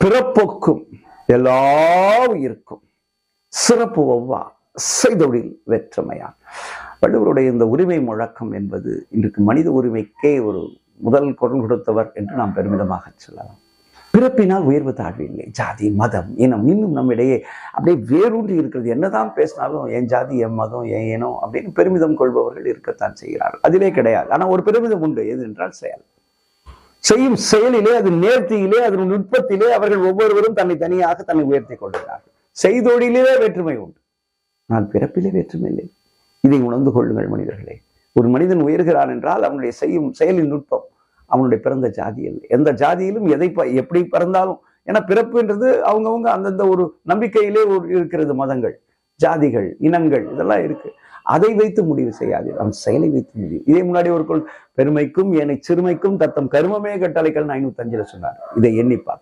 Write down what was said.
பிறப்புக்கும் எல்லா உயிருக்கும் சிறப்பு ஒவ்வா செய்தொழில் வெற்றமையான் வள்ளுவருடைய இந்த உரிமை முழக்கம் என்பது இன்றைக்கு மனித உரிமைக்கே ஒரு முதல் குரல் கொடுத்தவர் என்று நாம் பெருமிதமாக சொல்லலாம். பிறப்பினால் உயர்வு தாழ்வு இல்லை ஜாதி மதம் இனம் இன்னும் நம்மிடையே அப்படியே வேரூன்றி இருக்கிறது. என்னதான் பேசினாலும் என் ஜாதி என் மதம் என் இனம் அப்படின்னு பெருமிதம் கொள்பவர்கள் இருக்கத்தான் செய்கிறார்கள். அதிலே கிடையாது. ஆனால் ஒரு பெருமிதம் உண்டு. எது என்றால் செயல். செய்யும் செயலிலே அது நேர்த்தியிலே அதன் நுட்பத்திலே அவர்கள் ஒவ்வொருவரும் தன்னை தனியாக தன்னை உயர்த்தி கொள்கிறார்கள். செய்தொழிலே வேற்றுமை உண்டு. நான் பிறப்பிலே வேற்றுமை இல்லை. இதை உணர்ந்து கொள்ளுங்கள் மனிதர்களே. ஒரு மனிதன் உயர்கிறான் என்றால் அவனுடைய செய்யும் செயலின் நுட்பம் அவனுடைய பிறந்த ஜாதி இல்லை எந்த ஜாதியிலும் எதை எப்படி பிறந்தாலும் ஏன்னா பிறப்புன்றது அவங்கவுங்க அந்தந்த ஒரு நம்பிக்கையிலே ஒரு இருக்கிறது மதங்கள் ஜாதிகள் இனங்கள் இதெல்லாம் இருக்கு. அதை வைத்து முடிவு செய்யாது அவன் செயலை வைத்து முடிவு. இதே முன்னாடி ஒரு கொள் பெருமைக்கும் ஏனை சிறுமைக்கும் தத்தம் கருமமே கட்டளைகள் ஐநூத்தி அஞ்சுல சொன்னார். இதை எண்ணிப்பார்